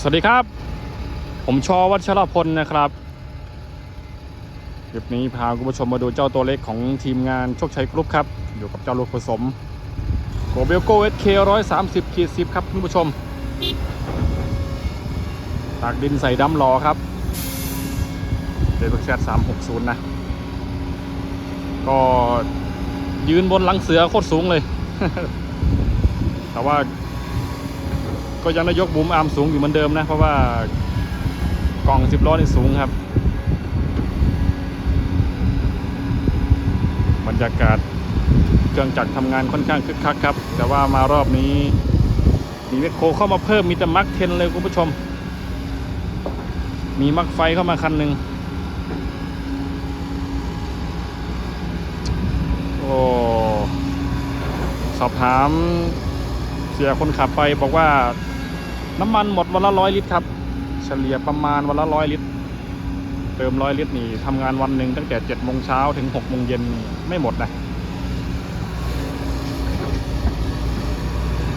สวัสดีครับ ผมชอวัชรพลนะครับคลิปนี้พาคุณผู้ชมมาดูเจ้าตัวเล็กของทีมงานโชคชัยกรุ๊ปครับ อยู่กับเจ้าลูกผสมโกเบลโกเอสเคร้อยสามสิบขีดสิบครับคุณผู้ชมตากดินใส่ดำรอครับเดบิวแชทสามหกศูนย์นะ ก็ยืนบนหลังเสือโคตรสูงเลย แต่ว่า ก็ยังได้ยกบุมอาร์มสูงอยู่เหมือนเดิมนะ เพราะว่ากล่องสิบล้อนี่สูงครับ บรรยากาศเครื่องจักรทำงานค่อนข้างคึกคักครับ แต่ว่ามารอบนี้มีเมคโคเข้ามาเพิ่มมีแต่มักเทนเลยคุณผู้ชม มีมักไฟเข้ามาคันหนึ่งโอ้สอบถามเสียคนขับไปบอกว่า น้ำมันหมดวันละร้อยลิตรครับ เฉลี่ยประมาณวันละร้อยลิตร เติมร้อยลิตรนี่ทำงานวันหนึ่งตั้งแต่เจ็ดโมงเช้าถึงหกโมงเย็นไม่หมดนะ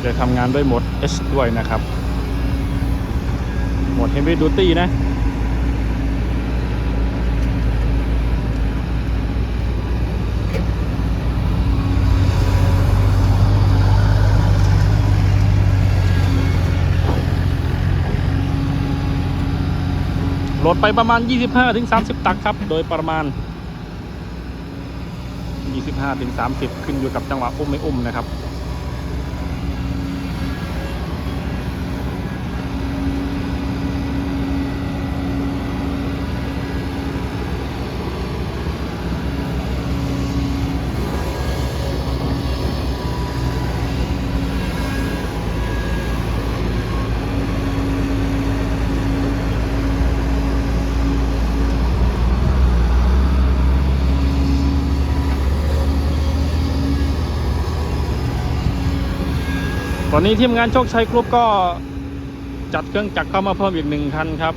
จะทำงานด้วยโหมด S ด้วยนะครับ โหมด Heavy Duty นะ โหลดไปประมาณ 25ถึง30 ตักครับ โดยประมาณ 25ถึง30 ขึ้นอยู่กับจังหวะอุ้มไม่อุ้มนะครับ อนนี้ทีมงานโชคชัยกรุ๊ปก็จัดเครื่องจักรเข้ามาเพิ่มอีกหนึ่งคันครับ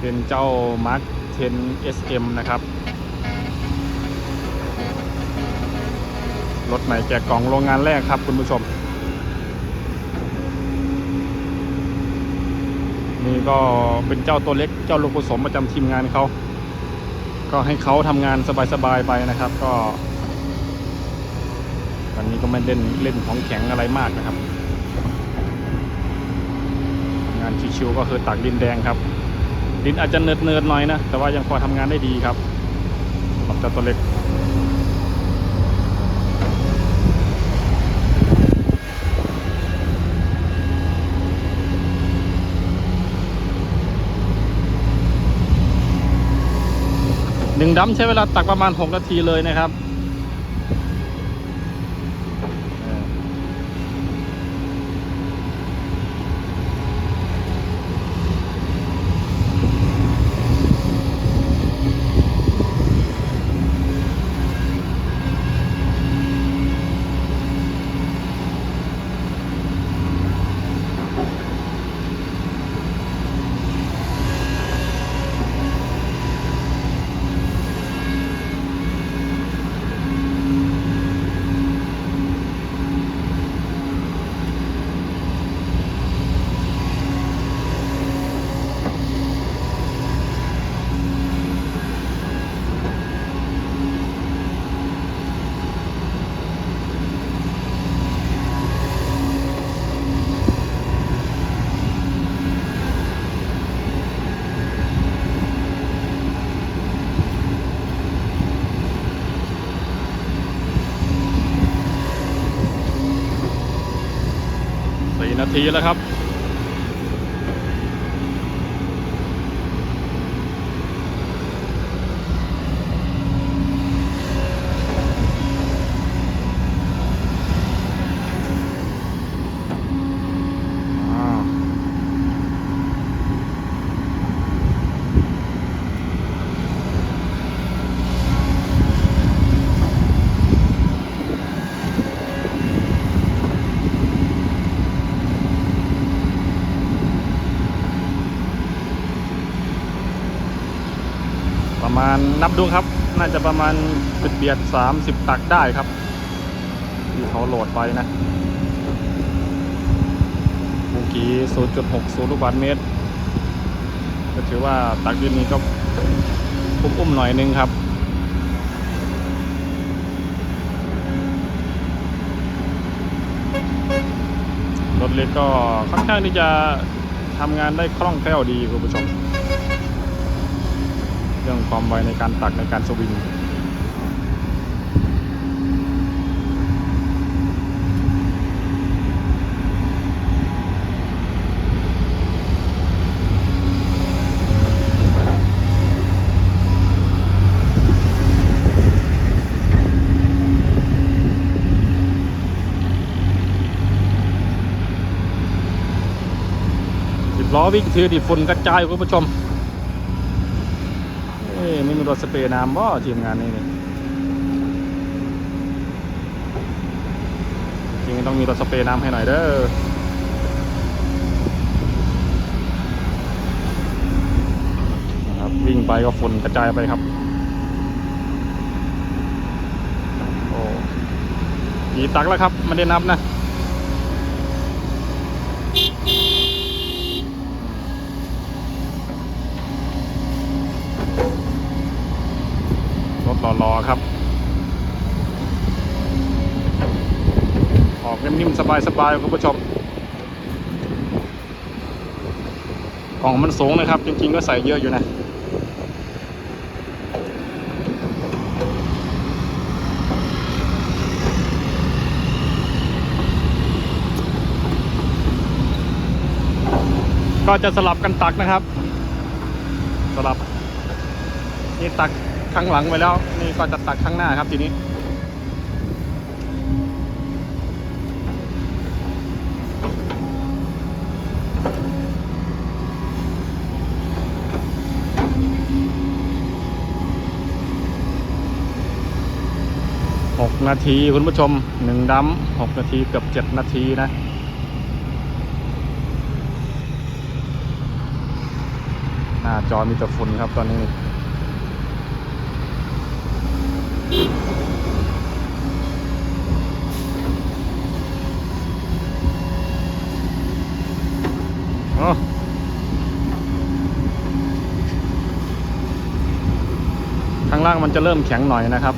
เป็นเจ้า Mark 10 SM นะครับ รถใหม่แจกกล่องโรงงานแรกครับคุณผู้ชม นี่ก็เป็นเจ้าตัวเล็กเจ้าลูกผสมประจำทีมงานเขา ก็ให้เขาทำงานสบายๆไปนะครับ ก็ วันนี้ก็ไม่เล่นเล่นของแข็งอะไรมากนะครับ งานชิวๆก็คือตักดินแดงครับ ดินอาจจะเนิร์ดๆหน่อยนะ แต่ว่ายังพอทำงานได้ดีครับสำหรับเจ้าตัวเล็กหนึ่งดำใช้เวลาตักประมาณ 6 นาทีเลยนะครับ ทีแล้วครับ ณนับดูครับ น่าจะประมาณเบียดสามสิบตักได้ครับ ที่เขาโหลดไปนะวงกี้0.60 ลูกบาศก์เมตร ก็ถือว่าตักดินนี้ก็อุ้มๆหน่อยนึงครับรถเล็กก็ค่อนข้างที่จะทำงานได้คล่องแคล่วดีคุณผู้ชม เรื่องความไวในการตักในการสวิงสิบล้อวิ่งทีดิฝุ่นกระจายคุณผู้ชม ไม่มีรถสเปรย์น้ำบ่ทีมงานนี้นี่จริงต้องมีรถสเปรย์น้ำให้หน่อยเด้อครับวิ่งไปก็ฝุ่นกระจายไปครับโอ้กี่ตักแล้วครับไม่ได้นับนะ หล่อๆครับ ออกนิ่มๆ สบายๆ คุณผู้ชม กล่องมันสูงนะครับ จริงๆ ก็ใส่เยอะอยู่นะก็จะสลับกันตักนะครับ สลับ นี่ตัก ข้างหลังไปแล้ว นี่ก็จะตักข้างหน้าครับทีนี้หกนาทีคุณผู้ชมหนึ่งดัมหกนาทีเกือบเจ็ดนาทีนะหน้าจอมีแต่ฝุ่นครับตอนนี้างมันจะเริ่มแข็งหน่อยนะครับ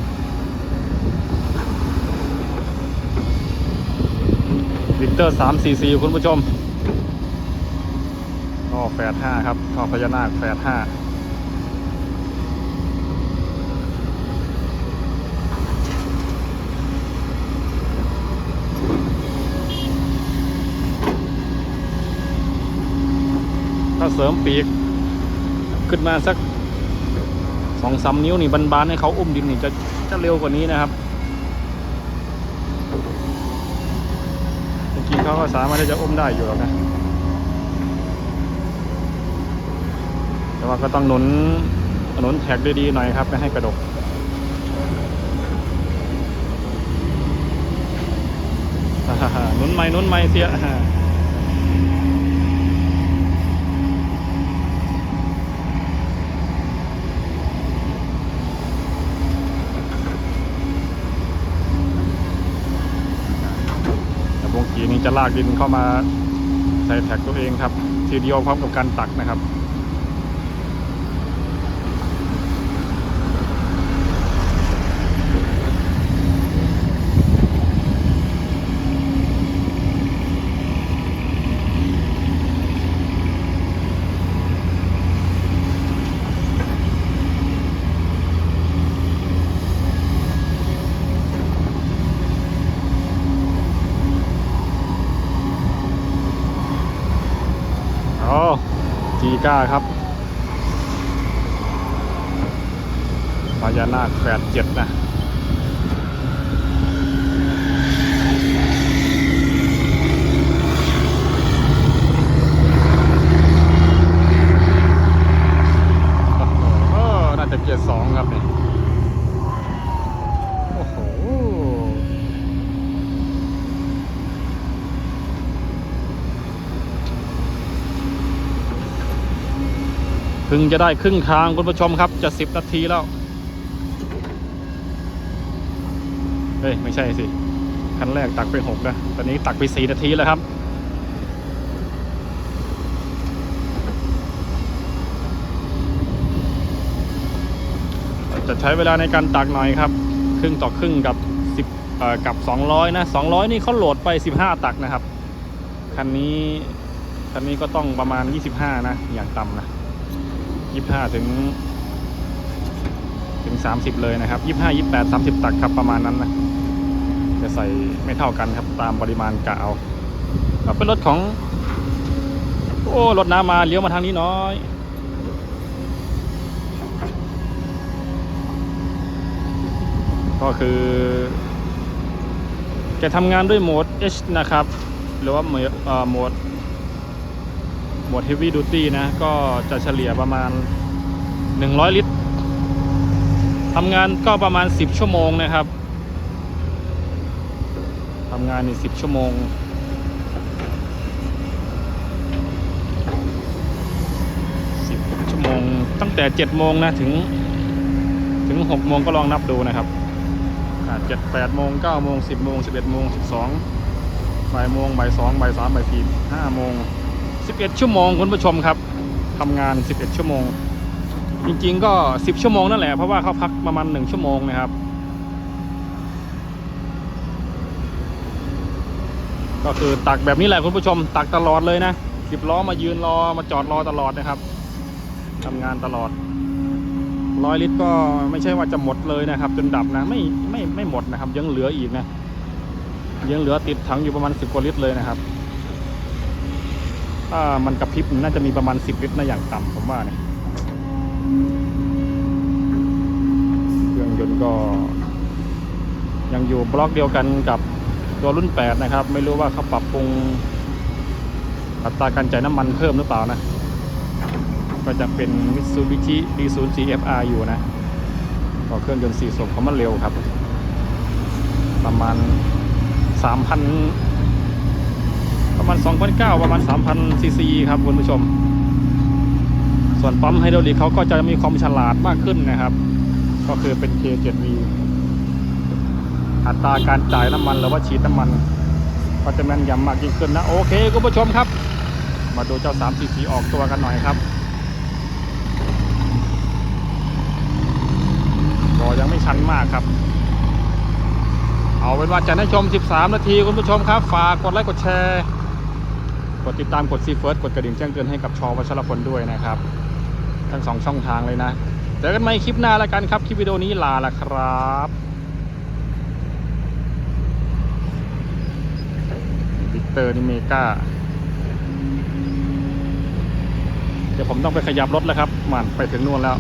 ลิตรสามซีซีคุณผู้ชมก็แฟดห้าครับท่อพญานาคแฟดห้าถ้าเสริมปีก ขึ้นมาสัก สองสานิ้วนี่บานๆให้เขาอุ้มดินนี่จะจะเร็วกว่านี้นะครับจริงๆเขาก็สามารถที่จะอุ้มได้อยู่หรอกนะแต่ว่าก็ต้องหนุนหนุนแท็กดีๆหน่อยครับไม่ให้กระดกหนุนไม่หนุนไม่เสีย แต่วงกีนี้จะ ลากดินเข้ามาใส่แท็กตัวเองครับ ทีเดียวพร้อมกับการตักนะครับ อ๋อจี ก้าครับพญานาคแปดเจ็ดนะ งจะได้ครึ่งทางคุณผู้ชมครับ จะสิบนาทีแล้ว เฮ้ย ไม่ใช่สิ คันแรกตักไปหกนะ ตอนนี้ตักไปสี่นาทีแล้วครับ จะใช้เวลาในการตักหน่อยครับ ครึ่งต่อครึ่งกับสิบกับสองร้อยนะสองร้อยนี่เขาโหลดไปสิบห้าตักนะครับ คันนี้คันนี้ก็ต้องประมาณยี่สิบห้านะ อย่างต่ำนะ 25 ถึง ถึง 30 เลยนะครับ 25 28 30 ตักครับประมาณนั้นนะ จะใส่ไม่เท่ากันครับตามปริมาณกะเอาก็เป็นรถของ โอ้รถน้ำมาเลี้ยวมาทางนี้น้อยก็คือจะทำงานด้วยโหมด H นะครับ หรือว่าโหมดเอ่อโหมดโหมด Heavy Duty นะ ก็จะเฉลี่ยประมาณ 100 ลิตรทำงานก็ประมาณ 10 ชั่วโมงนะครับทำงานนี่10 ชั่วโมง 10 ชั่วโมง ตั้งแต่ 7 โมงนะ ถึง ถึง 6 โมงก็ลองนับดูนะครับเจ็ดแปดโมงเก้าโมงสิบโมงสิบเอ็ดโมงสิบสองบ่ายโมงบ่ายสองบ่ายสามบ่ายสี่ห้าโมง สิบเอ็ดชั่วโมงคุณผู้ชมครับทำงานสิบเอ็ดชั่วโมง จริง ๆ ก็สิบชั่วโมงนั่นแหละเพราะว่าเขาพักประมาณหนึ่งชั่วโมงนะครับ ก็คือตักแบบนี้แหละคุณผู้ชม ตักตลอดเลยนะสิบล้อมายืนรอมาจอดรอตลอดนะครับทำงานตลอดร้อยลิตรก็ไม่ใช่ว่าจะหมดเลยนะครับ จนดับนะไม่ไม่ไม่หมดนะครับ ยังเหลืออีกนะยังเหลือติดถังอยู่ประมาณสิบกว่าลิตรเลยนะครับ ถ้ามันกระพริบน่าจะมีประมาณสิบลิตรนะอย่างต่ำผมว่าเนี่ยเครื่องยนต์ก็ ยังอยู่บล็อกเดียวกันกับตัวรุ่น 8 นะครับ ไม่รู้ว่าเขาปรับปรุงอัตราการจ่ายน้ำมันเพิ่มหรือเปล่านะ ก็จะเป็น Mitsubishi D04 FR อยู่นะก็เครื่องยนต์4สูบเขามันเร็วครับ ประมาณ 3,000 ประมาณ 2,900 ประมาณ 3,000 ซีซีครับคุณผู้ชม ส่วนปั๊มไฮดรอลิกเขาก็จะมีความฉลาดมากขึ้นนะครับ ก็คือเป็น K7V อัตราการจ่ายน้ำมันหรือว่าฉีดน้ำมัน ก็จะแม่นยำมากยิ่งขึ้นนะ โอเคคุณผู้ชมครับ มาดูเจ้า3 cc ออกตัวกันหน่อยครับก็ยังไม่ชันมากครับเอาเป็นว่าจะได้ชม 13 นาที คุณผู้ชมครับ ฝากกดไลค์ กดแชร์ กดติดตามกดซีเฟิร์สกดกระดิ่งแจ้งเตือนให้กับชอวัชรพลด้วยนะครับ ทั้งสองช่องทางเลยนะเจอกันใหม่คลิปหน้าแล้วกันครับ คลิปวิดีโอนี้ลาละครับวิกเตอร์นิเมกาเดี๋ยวผมต้องไปขยับรถแล้วครับมันไปถึงนู่นแล้ว